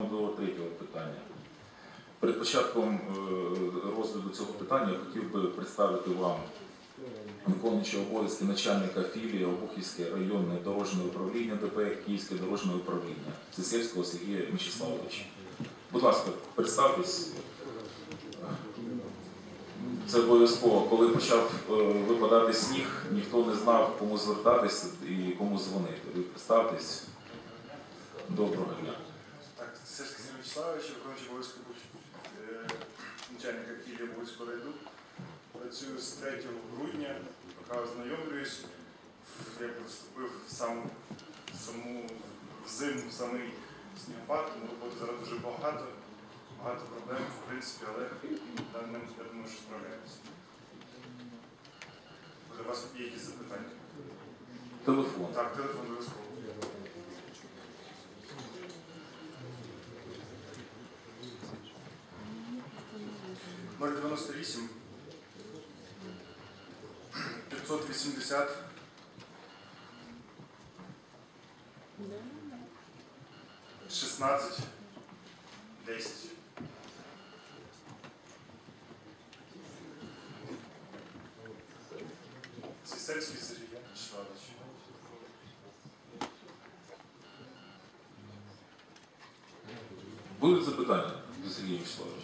До третього питання. Перед початком е, розгляду цього питання я хотів би представити вам виконуючого обов'язки начальника філії Обухівське районне дорожнє управління ДП Київське дорожнє управління Сисельського Сергія Мячеславовича. Будь ласка, представтесь. Це обов'язково. Коли почав е, випадати сніг, ніхто не знав, кому звертатися і кому дзвонити. Ви представтесь. Доброго дня. Сергій виконуючий обов'язки е, начальника філії Бузького райду. Працюю з 3 грудня, поки ознайомлююсь. Я вступив в сам, в саму в зиму, в самий снігопад, тому роботи зараз дуже багато, багато проблем, в принципі, але даним я думаю, що справляємося. Може, У вас є якісь запитання? Телефон. Так, телефон обов'язково. Дев'яносто вісім. 580. Шістнадцять. Десять. Сесельський Сергій Вячеславович. Будуть запитання до Сергія Вячеславовича?